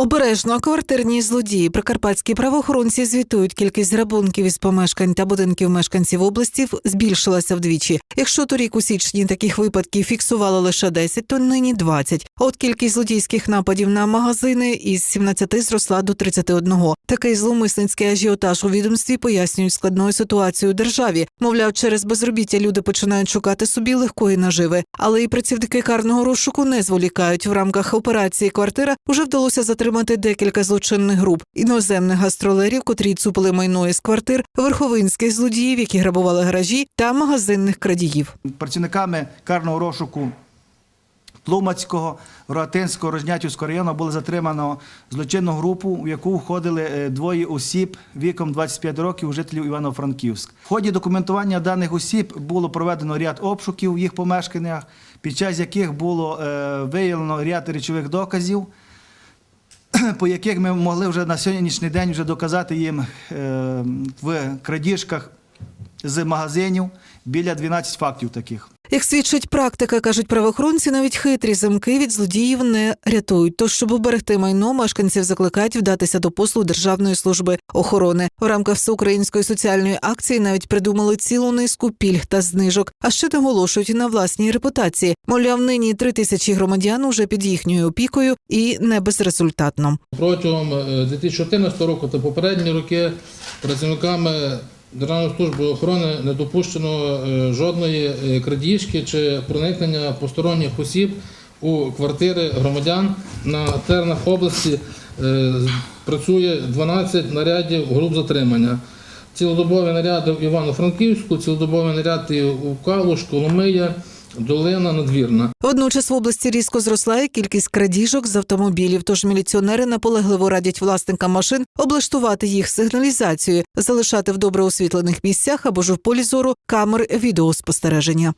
Обережно квартирні злодії прикарпатські правоохоронці звітують кількість грабунків із помешкань та будинків мешканців області збільшилася вдвічі. Якщо торік у січні таких випадків фіксували лише 10, то нині 20. А от кількість злодійських нападів на магазини із 17 зросла до 31. Такий зловмисницький ажіотаж у відомстві пояснюють складною ситуацією у державі. Мовляв, через безробіття люди починають шукати собі легкої наживи. Але і працівники карного розшуку не зволікають. В рамках операції квартира вже вдалося затримати декілька злочинних груп іноземних гастролерів, котрі цупили майно із квартир, верховинських злодіїв, які грабували гаражі, та магазинних крадіїв. працівниками карного розшуку Тлумацького, Рогатинського, Рознятівського району було затримано злочинну групу, в яку входили е, двоє осіб віком 25 років жителів Івано-Франківськ. В ході документування даних осіб було проведено ряд обшуків в їх помешканнях, під час яких було е, виявлено ряд речових доказів, по яких ми могли вже на сьогоднішній день вже доказати їм е, в крадіжках з магазинів біля 12 фактів таких. Як свідчить практика, кажуть правоохоронці, навіть хитрі замки від злодіїв не рятують. Тож, щоб уберегти майно, мешканців закликають вдатися до послуг Державної служби охорони. В рамках всеукраїнської соціальної акції навіть придумали цілу низку пільг та знижок, а ще наголошують на власній репутації. Мовляв, нині три тисячі громадян уже під їхньою опікою і не безрезультатно. Протягом е, 2014 року та попередні роки працівниками Державної служби охорони не допущено е, жодної е, крадіжки чи проникнення посторонніх осіб у квартири громадян на тернах області. е, Працює 12 нарядів груп затримання. Цілодобові наряди в Івано-Франківську, цілодобові наряди у Калуш, Коломия, Долина, Надвірна. Водночас в області різко зросла і кількість крадіжок з автомобілів. Тож міліціонери наполегливо радять власникам машин облаштувати їх сигналізацією, залишати в добре освітлених місцях або ж в полі зору камер відеоспостереження.